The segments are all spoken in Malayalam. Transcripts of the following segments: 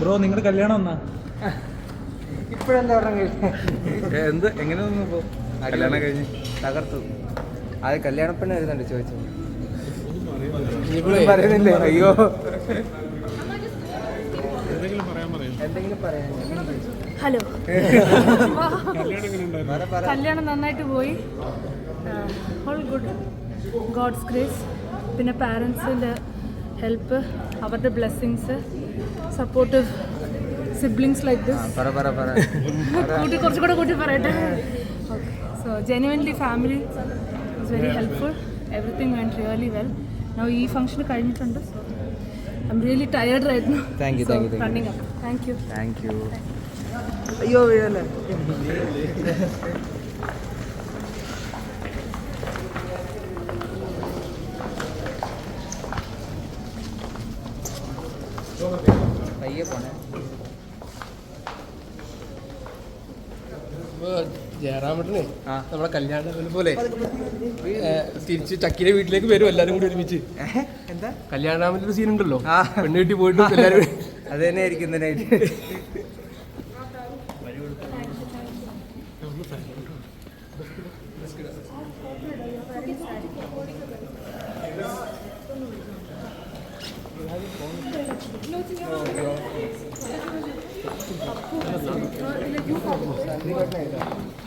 ബ്രോ നിങ്ങളുടെ കല്യാണം എന്നാ? ഇപ്പോഴെന്താ എന്ത്? എങ്ങനെ നിന്നു ഇപ്പോ? കല്യാണം കഴിഞ്ഞ്. തകർത്തു. അത് കല്യാണ പെണ്ണ് വരുന്നുണ്ട് ചോദിച്ചു? പറയുന്നില്ലേ? അയ്യോ. എന്തെങ്കിലും പറയാൻ ഹലോ. കല്യാണം നന്നായിട്ട് പോയി. ഓൾ ഗുഡ് ഗോഡ്സ് ഗ്രേസ് പിന്നെ പാരൻസിന്റെ ഹെൽപ്പ് അവരുടെ blessings supportive siblings like this പറ പറ പറ. കൂട്ടി കുറച്ചുകൂടെ കൂട്ടി പറയട്ടെ. Okay so genuinely family is very helpful everything when really well now ഈ ഫംഗ്ഷൻ കഴിഞ്ഞിട്ടുണ്ട്. So I'm really tired ആയിരുന്നു Thank you, thank you, thank you. Running up thank you thank you അയ്യോ വീഴല്ലേ പയ്യെ പോണേ. ഇപ്പൊ നമ്മളെ കല്യാണം പോലെ തിരിച്ച് ചക്കിന്റെ വീട്ടിലേക്ക് വരും എല്ലാരും കൂടി ഒരുമിച്ച്. എന്താ? കല്യാണാമന്റെ സീൻ ഉണ്ടല്ലോ. പെണ്ണ് വീട്ടിൽ പോയിട്ട് എല്ലാരും അത് തന്നെ ആയിരിക്കും നൈറ്റ്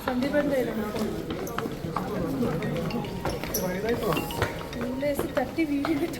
സന്ദീപേട്ടന്റെ തട്ടി വീണിട്ട്